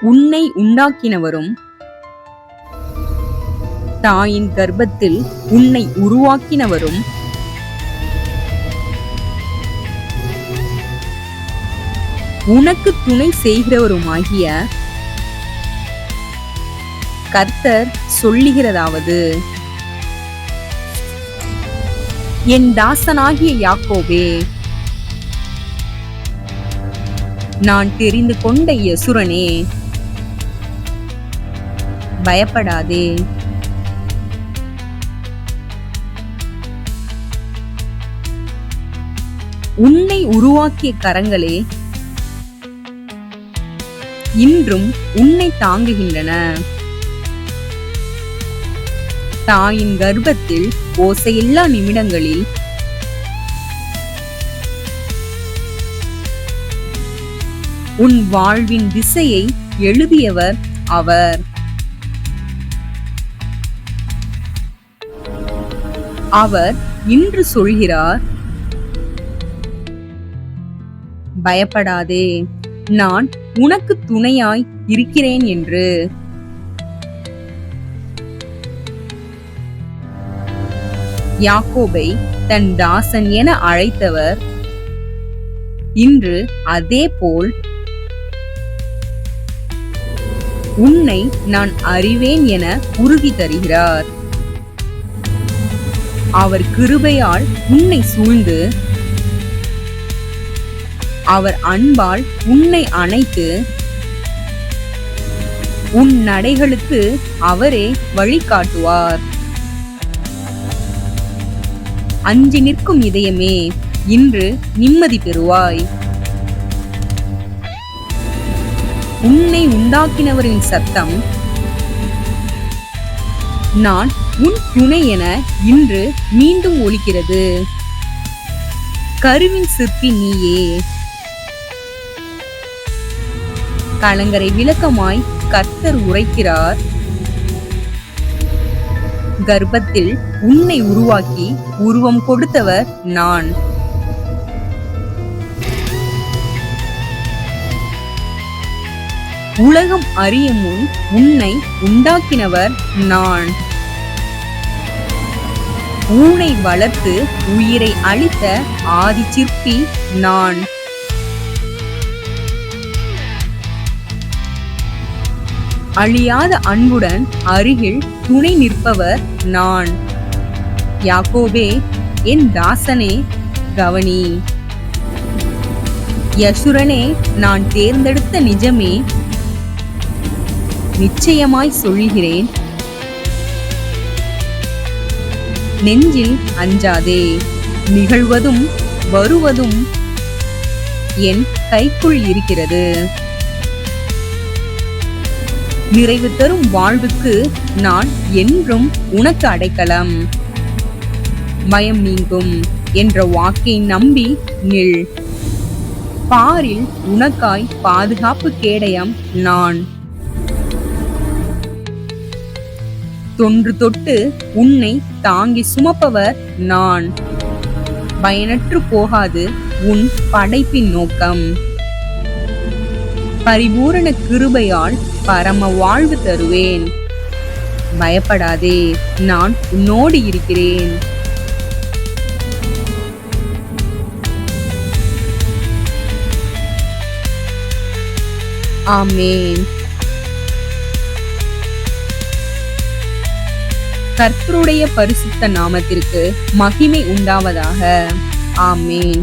உன்னை உண்டாக்கினவரும் தாயின் கர்ப்பத்தில் உன்னை உருவாக்கினவரும் உனக்கு துணை செய்கிறவருமாகிய கர்த்தர் சொல்லுகிறதாவது. என் தாசனாகிய யாக்கோவே நான் தெரிந்து கொண்ட யசுரனே பயப்படாதே. உன்னை உருவாக்கிய கரங்களே இன்றும் உன்னை தாங்குகின்றன. தாயின் கர்ப்பத்தில் ஓசையில்லா நிமிடங்களில் உன் வாழ்வின் திசையை எழுதியவர் அவர். அவர் இன்று சொல்கிறார் பயப்படாதே நான் உனக்கு துணையாய் இருக்கிறேன் என்று. யாக்கோபை தன் தாசன் என அழைத்தவர். இன்று அதே போல் உன்னை நான் அறிவேன் என உறுதி தருகிறார். அவர் கிருபையால் உன்னை சூழ்ந்து அவர் அன்பால் உன்னை அணைத்து உன் நடைகளுக்கு அவரே வழிகாட்டுவார் அஞ்சு நிற்கும் இதயமே இன்று நிம்மதி பெறுவாய். உன்னை உண்டாக்கினவரின் சத்தம் நான் உன் துணை என இன்று மீண்டும் ஒலிக்கிறது. கருவின் சிற்பி நீயே. கலங்கரை விளக்கமாய் கர்த்தர் உரைக்கிறார். கர்ப்பத்தில் உன்னை உருவாக்கி உருவம் கொடுத்தவர் நான். உலகம் அறியும் முன் உன்னை உண்டாக்கினவர் நான். ஊனை வளர்த்து உயிரை அளித்த ஆதி சிற்பி நான். அழியாத அன்புடன் அருகில் துணை நிற்பவர் நான். யாக்கோபே என் தாசனே கவனி. யசுரனே நான் தேர்ந்தெடுத்த நிஜமே நிச்சயமாய் சொல்கிறேன் நெஞ்சில் அஞ்சாதே. நிகழ்வதும் வருவதும் என் கைக்குள் இருக்கிறது. நிறைவு தரும் வாழ்வுக்கு நான் என்றும் உனக்கு அடைக்கலம். பயம் நீங்கும் என்ற வாக்கை நம்பி நில். பாரில் உனக்காய் பாதுகாப்பு கேடயம் நான். தொன்று தொட்டு உன்னை தாங்கி சுமப்பவர் நான். பயனற்று போகாது உன் படைப்பின் நோக்கம். பரிபூரண கிருபையால் பரம வாழ்வு தருவேன். பயப்படாதே நான் உன்னோடு இருக்கிறேன். ஆமேன். கர்த்தருடைய பரிசுத்த நாமத்திற்கு மகிமை உண்டாவதாக. ஆமேன்.